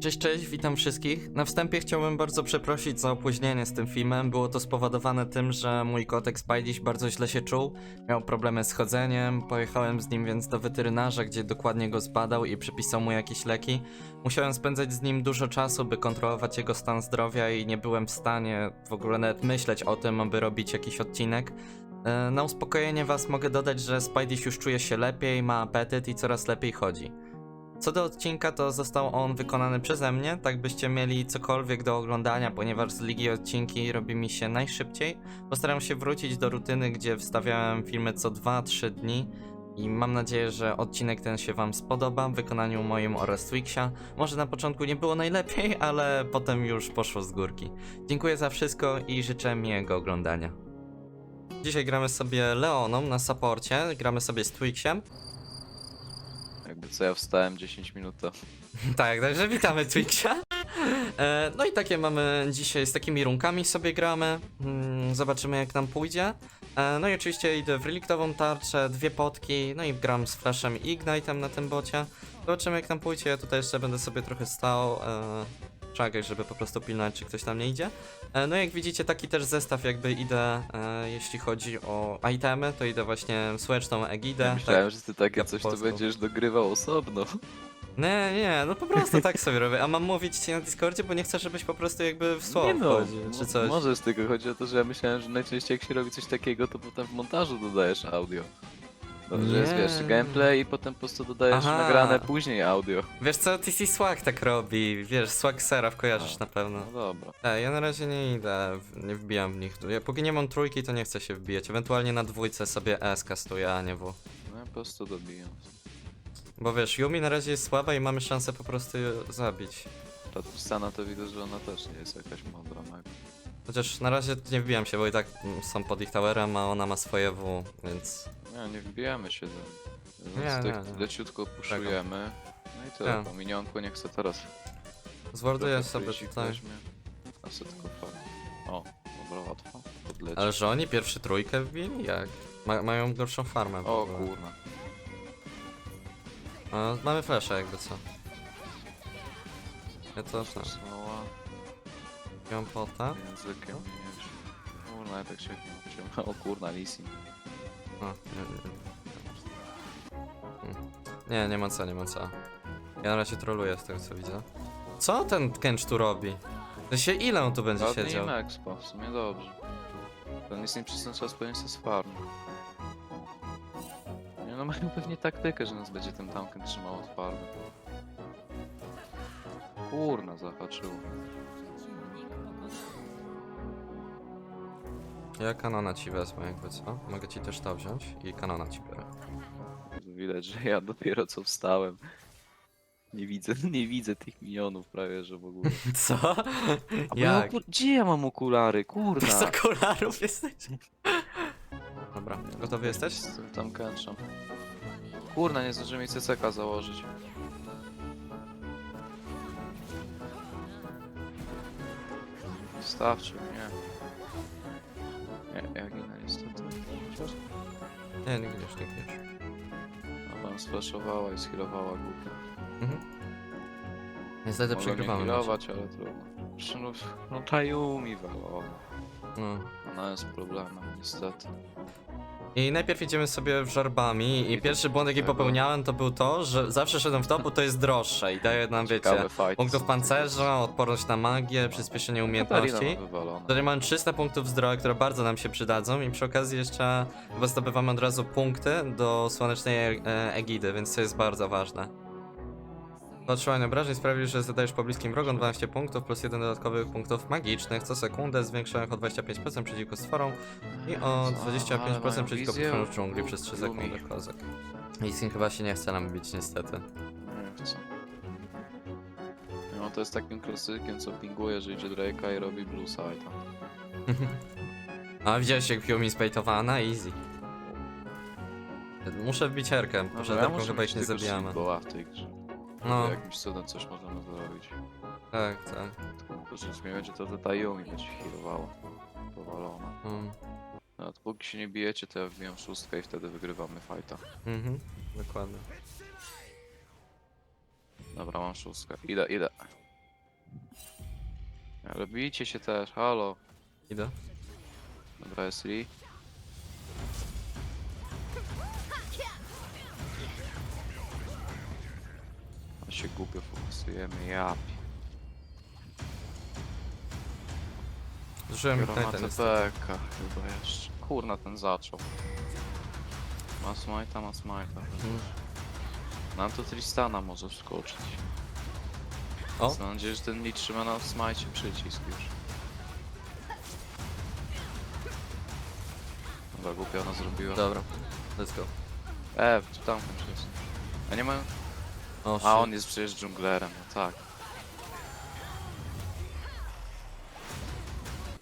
Cześć, cześć, witam wszystkich. Na wstępie chciałbym bardzo przeprosić za opóźnienie z tym filmem. Było to spowodowane tym, że mój kotek Spidey bardzo źle się czuł. Miał problemy z chodzeniem. Pojechałem z nim więc do weterynarza, gdzie dokładnie go zbadał i przepisał mu jakieś leki. Musiałem spędzać z nim dużo czasu, by kontrolować jego stan zdrowia i nie byłem w stanie w ogóle nawet myśleć o tym, aby robić jakiś odcinek. E, Na uspokojenie was mogę dodać, że Spidey już czuje się lepiej, ma apetyt i coraz lepiej chodzi. Co do odcinka, to został on wykonany przeze mnie, tak byście mieli cokolwiek do oglądania, ponieważ z ligi odcinki robi mi się najszybciej. Postaram się wrócić do rutyny, gdzie wstawiałem filmy co 2-3 dni i mam nadzieję, że odcinek ten się wam spodoba w wykonaniu moim oraz Twixia. Może na początku nie było najlepiej, ale potem już poszło z górki. Dziękuję za wszystko i życzę miłego oglądania. Dzisiaj gramy sobie Leoną na saporcie, gramy sobie z Twixiem. Jakby co ja wstałem 10 minut temu. Tak, także witamy Twixia. E, No i takie mamy dzisiaj, z takimi runkami sobie gramy. Mm, Zobaczymy jak nam pójdzie. E, No i oczywiście idę w reliktową tarczę, dwie potki, no i gram z Flashem i Ignite'em na tym bocie. Zobaczymy jak nam pójdzie, ja tutaj jeszcze będę sobie trochę stał. e, Czekaj, żeby po prostu pilnować, czy ktoś tam nie idzie. E, No jak widzicie, taki też zestaw jakby idę, e, jeśli chodzi o itemy, to idę właśnie słeczną Egidę. Ja myślałem, że ty takie coś tu będziesz dogrywał osobno. Nie, nie, no po prostu tak sobie robię. A mam mówić ci na Discordzie, bo nie chcę, żebyś po prostu jakby w słowo Nie no, czy coś. Możesz tylko, chodzi o to, że ja myślałem, że najczęściej jak się robi coś takiego, to potem w montażu dodajesz audio. Że jest, Nie. wiesz, gameplay i potem po prostu dodajesz Aha. nagrane później audio. Wiesz co, TC Swag tak robi, wiesz, Swag Seraph kojarzysz na pewno. No dobra. E, ja na razie nie idę, w- nie wbijam w nich. Ja, póki nie mam trójki, to nie chcę się wbijać. Ewentualnie na dwójce sobie S kastuję, a nie W. No ja po prostu dobijam. Bo wiesz, Yumi na razie jest słaba i mamy szansę po prostu ją zabić. Sana to widzę, że ona też nie jest jakaś mądra mega. Chociaż na razie nie wbijam się, bo i tak mm, są pod ich towerem, a ona ma swoje W, więc... Nie, nie wbijamy się do... Nie, Więc nie, nie. leciutko puszujemy. No i tyle, Tak. po minionku nie chcę teraz. Zworduję Trochę sobie freezik tutaj. weźmie. A tylko fakt. O, dobra, łatwo. Podleci. Ale że oni pierwszy trójkę wbili? Jak? Ma, mają gorszą farmę. w O ogóle. kurna. A, mamy flasha jakby co. Ja to To tak. Mam pota. językiem mieć. Kurna, ja tak się nie O kurna. O, nie, nie. Hmm. nie, nie ma co, nie ma co. Ja na razie troluję z tego co widzę. Co ten Kench tu robi? To się ile on tu będzie Ładny siedział? im expo, w sumie dobrze. Ten ten czas powinien się sfarm. Nie no, mają pewnie taktykę, że nas będzie ten tankiem trzymał od farmy. Kurna, zahaczyło. Ja kanona ci wezmę jakby co. Mogę ci też to wziąć i kanona ci biorę. Widać, że ja dopiero co wstałem. Nie widzę, nie widzę tych minionów prawie, że w ogóle. Co? A bo ja Jak? oku- Gdzie ja mam okulary? Kurna! Bez okularów jesteś? Dobra, gotowy jesteś? Z tym tam kęczam. Kurna, nie zdążyłem mi CCK założyć. Mnie. Nie, ja ginę niestety. Chociaż Nie, nie gniesz, nie no, wam sflashowała i skillowała głupio. Mhm. Niestety Mogłem przegrywamy. nie mecz. killować, ale trudno. Zresztą, No, no Tayumi walała. No. Ona jest problemem, niestety. I najpierw idziemy sobie w żarbami i pierwszy błąd jaki popełniałem to był to, że zawsze szedłem w to, bo to jest droższe i daje nam, wiecie, fight. punktów pancerza, odporność na magię, przyspieszenie umiejętności. Katarina ma wywalone. Tutaj mamy 300 punktów zdrowia, które bardzo nam się przydadzą i przy okazji jeszcze chyba zdobywamy od razu punkty do słonecznej e, Egidy, więc to jest bardzo ważne. Otrzymanie obrażeń sprawił, że zadajesz pobliskim wrogom 12 punktów plus 1 dodatkowych punktów magicznych co sekundę, zwiększają ich o 25% przeciwko stworom i o Co? Ale 25% mają przeciwko wizję. potworom w dżungli przez 3 Lumi. sekundy, kozak. I Sin chyba się nie chce nam bić niestety. Nie chcę. No to jest takim klasykiem, co pinguje, że idzie Drake'a i robi blue side. A widziałeś jak Yumi spejtowana? Easy. Muszę wbić herkę, No, że ja no, muszę chyba mieć ich nie tylko zabijamy. w tej grze. No. Jakimś cudem coś możemy zrobić. tak, tak. Tylko, że mi będzie to te Tayumi będzie healowało. Powalona. Mm. No, dopóki się nie bijecie, to ja wbijam szóstkę i wtedy wygrywamy fighta. Mhm, dokładnie. Dobra, mam szóstkę. Idę, idę. Ale bijcie się też, halo. Idę. Dobra, jest Lee. Się głupio fokusujemy, ja Zużyłem Biorę na Ignite'a niestety. TPK chyba jeszcze. Kurna, ten zaczął. Ma smajta, ma smajta. Mhm. Nam to Tristana może wskoczyć. O, Mam nadzieję, że ten Lee trzyma na smajcie przycisk już. Dobra, głupio ona zrobiła. dobra. Let's go. E, czy tam jest? A nie mają... O, A on jest przecież dżunglerem, no tak.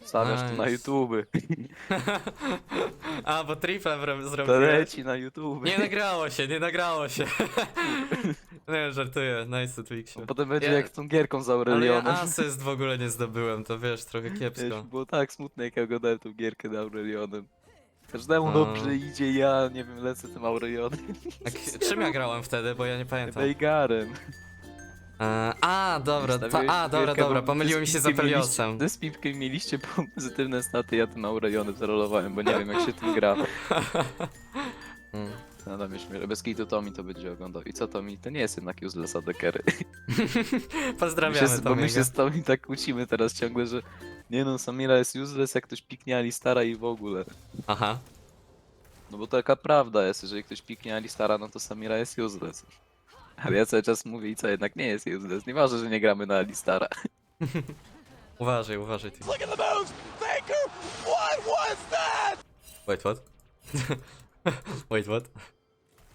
Stawiasz to na Nice. YouTube. A, bo triple wre- To zrobiłem. leci na YouTube. Nie nagrało się, nie nagrało się. nie, żartuję. Nice Twixie. Potem będzie Ja- jak z tą gierką z Ale ja Aurelionem. asyst w ogóle nie zdobyłem, to wiesz, trochę Wiesz, kiepsko. było tak smutne jak ja oglądałem tą gierkę z Aurelionem. Każdemu A. dobrze idzie, ja nie wiem, lecę tym Aurelionem. Tak, czym ja grałem wtedy, bo ja nie pamiętam. Veigarem. E, a, dobra, ta, a, dobra, dobra, ty mi z się za Pipkiem mieliście- Peliosem. Ty z Pipkiem mieliście pozytywne staty, ja tym Aurelionem zarolowałem, bo nie wiem jak się tym gra. Mm. No tam śmieję. Bez kitu Tomi to będzie oglądał. I co Tomi? To nie jest jednak useless ADKery. Pozdrawiamy się, bo my się z Tomi tak kłócimy teraz ciągle, że nie no, Samira jest useless, jak ktoś piknie Alistara i w ogóle. Aha. No bo taka prawda jest, jeżeli ktoś piknie Alistara, no to Samira jest useless. Ale ja cały czas mówię i co, jednak nie jest useless. Nieważne, że nie gramy na Alistara. Uważaj, uważaj. Ty. Look at the moves! Faker! What was that? Wait, what? Wait, what?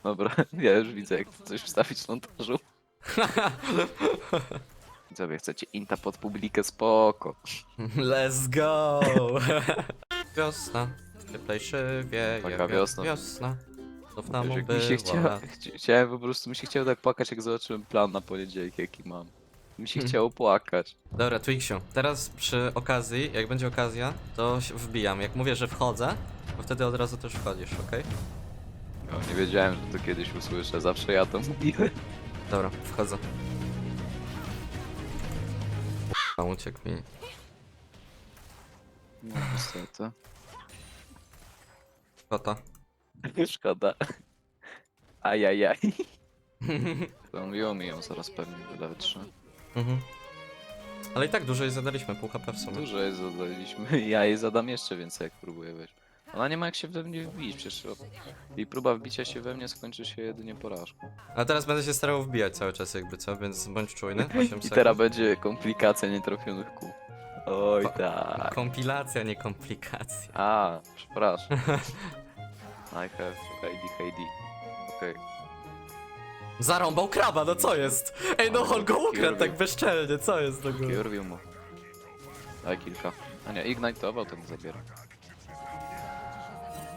Dobra, ja już widzę, jak chcę coś wstawić w montażu. Widzowie, chcecie inta pod publikę, spoko. Let's go! wiosna, cieplej wieje, Taka wiosna. wiosna. Znów nam Wiesz, jak mi się ubyła. chcia... chci- chciałem po prostu, mi się chciało tak płakać, jak zobaczyłem plan na poniedziałek, jaki mam. Mi się Hmm. chciało płakać. Dobra, Twixiu, teraz przy okazji, jak będzie okazja, to się wbijam. Jak mówię, że wchodzę, to wtedy od razu też wchodzisz, okej? No, nie wiedziałem, że to kiedyś usłyszę, zawsze ja to mówiłem. Dobra, wchodzę. A uciekł mi. No niestety. Kota. Szkoda. Ajajaj. To mówiło mi ją zaraz pewnie wyleczy. mhm. Ale i tak dużo jej zadaliśmy, pół HP w sumie. Dużo jej zadaliśmy. Ja jej zadam jeszcze więcej, jak próbuję wejść. Ona nie ma jak się we mnie wbić, przecież jej próba wbicia się we mnie skończy się jedynie porażką. A teraz będę się starał wbijać cały czas jakby co, więc bądź czujny. 8 I sekund. teraz będzie komplikacja nietrafionych kół. Oj tak. Kompilacja, nie komplikacja. A, przepraszam. I have ID, ID. Okej. Zarąbał kraba, no co jest? Ej, no Ale on go taki ukradł tak robił. bezczelnie, co jest do góry? Urwił mu. Daj kilka. A nie, ignite'ował, ten zabiera.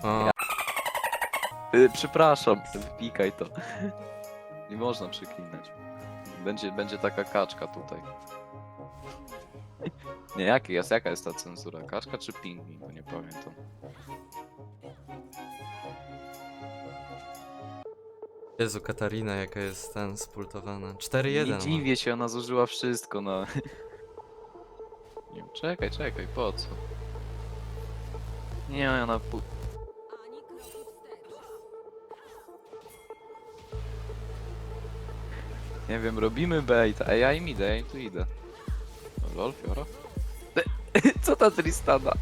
O, Y, przepraszam, wypikaj to. Nie można przeklinać. Będzie, będzie taka kaczka tutaj. Nie, jaki jest, jaka jest ta cenzura? Kaczka czy pingwin? Bo nie pamiętam. Jezu, Katarina, jaka jest ten spultowana. 4-1. Nie ma. dziwię się, ona zużyła wszystko na... Nie wiem, czekaj, czekaj, po co? Nie, ona... pu- Nie wiem, robimy bait, a ja im idę, ja im tu idę. O, Lol, Fiora? Co ta Tristana?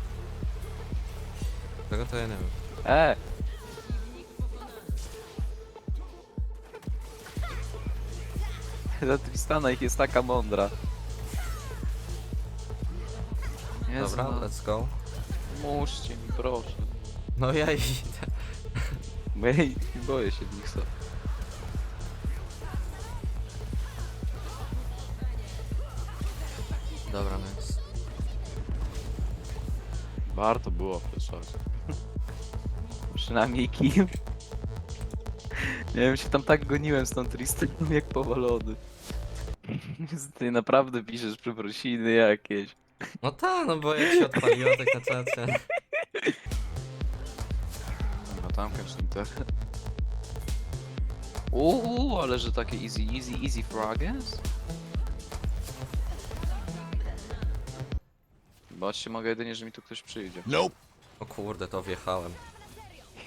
Tego to ja nie wiem. E! Ta Tristana ich jest taka mądra. Jezu, Dobra, no, let's go. Pomóżcie mi, proszę. No ja idę. Bo ja i- boję się Dixa. Warto było przeszać. Przynajmniej kim. Nie wiem, się tam tak goniłem z tą Tristaną jak powalony. Ty naprawdę piszesz przeprosiny jakieś. No ta, no bo jak się odpaliła tak na czacie. No tam kończ internet. Uuu, ale że takie easy, easy, easy fraggers? Bać się mogę jedynie, że mi tu ktoś przyjdzie. Nope. O kurde, to wjechałem.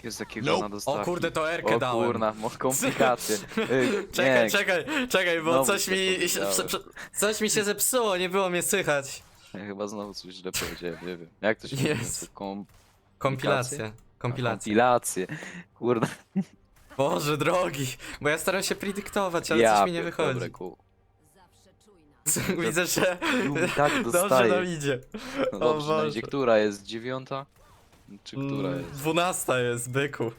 Jest takiego Nope. na dostawki. O kurde, to Erkę O dałem. kurna, mo- komplikacje. Ej, Czekaj, nie, czekaj, czekaj, bo Znowu coś się mi, prze- prze- coś mi się zepsuło, nie było mnie słychać. Ja chyba znowu coś źle powiedziałem, nie wiem. Jak to się Jest. Kom... Kompilacja. Kompilacja. Kompilacje. Kurde, Boże drogi, bo ja staram się predyktować, ale ja coś mi nie pier- wychodzi. Dobre, ku... Widzę, że Lumi tak dobrze dostaje. nam idzie. No dobrze, no idzie. Boże. która jest? Dziewiąta? Czy która Mm, jest? Dwunasta jest, byku.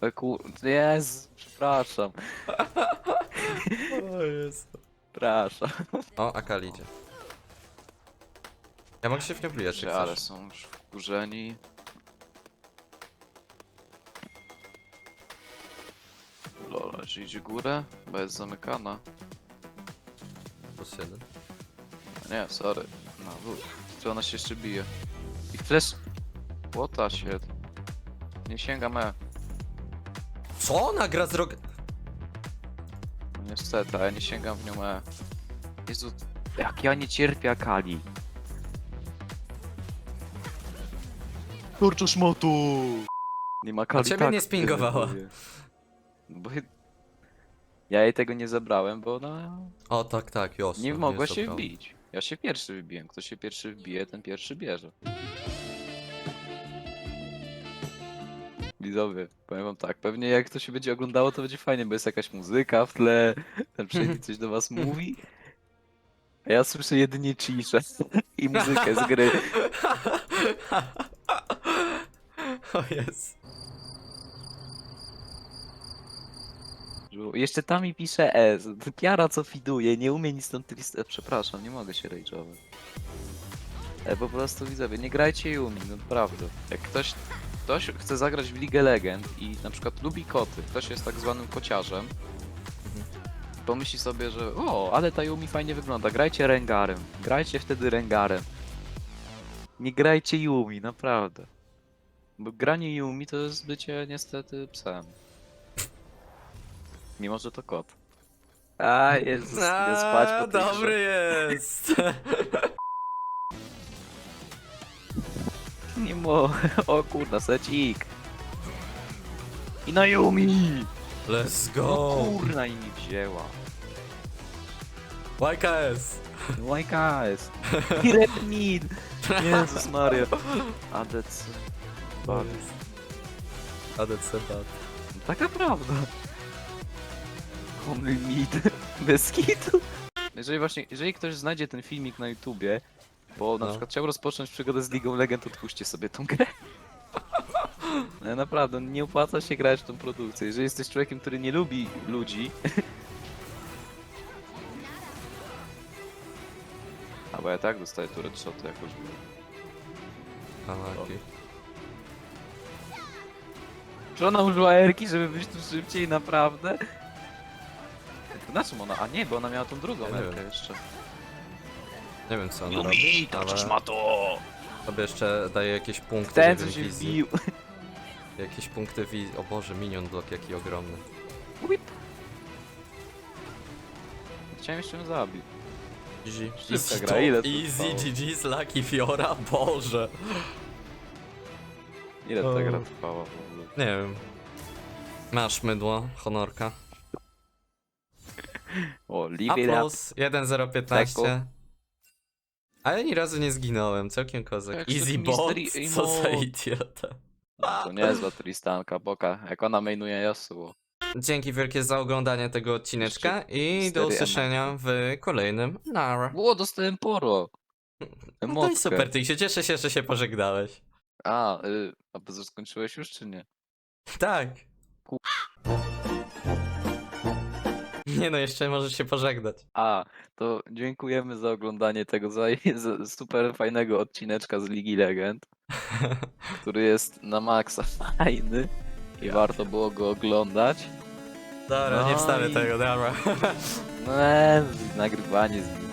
E, Ku... Jest, przepraszam, O Jezu. przepraszam. O, Akali idzie. Ja mogę się w nią wbijać, jak Ale chcesz. są już wkurzeni. Lola, czy idzie górę? Bo jest zamykana. Jeden. Nie, sorry. No, luz. Czy ona się jeszcze bije? I flash... Łota się. Nie sięgam E. Co ona gra z rog... No niestety, a ja nie sięgam w nią E. Jezu, jak ja nie cierpię Akali. Kurczę szmotu! Nie ma Akali ciebie tak nie spingowała. denerwuje. Bo... Ja jej tego nie zabrałem, bo ona O, tak, tak, jasno. nie mogła się wbić. Ja się pierwszy wybiłem. Kto się pierwszy wbije, ten pierwszy bierze. Widzowie, powiem wam tak, pewnie jak to się będzie oglądało, to będzie fajnie, bo jest jakaś muzyka w tle, ten przejdzie coś do was mówi. A ja słyszę jedynie ciszę i muzykę z gry. o jest. Jeszcze tam mi pisze S. Kiara co fiduje, nie umie nic. E, Przepraszam, nie mogę się rage'ować. E, po prostu widzowie, nie grajcie Yumi, no naprawdę. Jak ktoś, ktoś chce zagrać w League Legend i na przykład lubi koty, ktoś jest tak zwanym kociarzem, pomyśli sobie, że o, ale ta Yumi fajnie wygląda, grajcie Rengarem, grajcie wtedy Rengarem. Nie grajcie Yumi, naprawdę. Bo granie Yumi to jest bycie niestety psem. Mimo, że to kot. A, Jezus, idę spać po tej grze. dobry jest. Nie mo... O kurna, secik. I na Yumi! Let's O go. kurna i mi wzięła. YKS. YKS. I Red Mid. Jezus Maria. ADC. Bad. ADC bad. Taka prawda. Only Mid. Bez kitu. Jeżeli właśnie, jeżeli ktoś znajdzie ten filmik na YouTubie, bo na No. przykład chciał rozpocząć przygodę z Ligą Legend, odpuśćcie sobie tą grę. No, naprawdę, nie opłaca się grać w tą produkcję. Jeżeli jesteś człowiekiem, który nie lubi ludzi... A bo ja tak dostaję turret shoty jakoś. A, okej. Czy ona użyła Erki, żeby być tu szybciej, naprawdę? Na czym ona? A nie, bo ona miała tą drugą Ja nie Erkę wiem. jeszcze. Nie wiem co ona robi, ale to! sobie jeszcze daje jakieś punkty, Ten, nie co wiem, się wizji. wbił. Jakieś punkty wizji. O Boże, minion block jaki ogromny. Whip. Chciałem jeszcze ją zabić. Szybka Easy, gra, to, ile to easy trwało? GG z Lucky Fiora, Boże. Ile O. ta gra trwała w ogóle? Nie wiem. Masz mydło, honorka. O, A leave it up. plus 1.015. Ale ani razu nie zginąłem, całkiem kozak. Jak Easy bot, mystery co za emote. idiota. No, to niezła Tristanka, boka. Jak ona mainuje Yasuo. Dzięki wielkie za oglądanie tego odcineczka i do usłyszenia w kolejnym Nara. Było, dostałem poro. No to i super, ty się cieszę się, że się pożegnałeś. A, y, a bo skończyłeś już czy nie? Tak. Nie no, jeszcze możesz się pożegnać. A, to dziękujemy za oglądanie tego za, za super fajnego odcineczka z Ligi Legend, który jest na maksa fajny i Ja warto było go oglądać. Dobra, nie No wstawię i- tego, dobra. No, e, nagrywanie z nim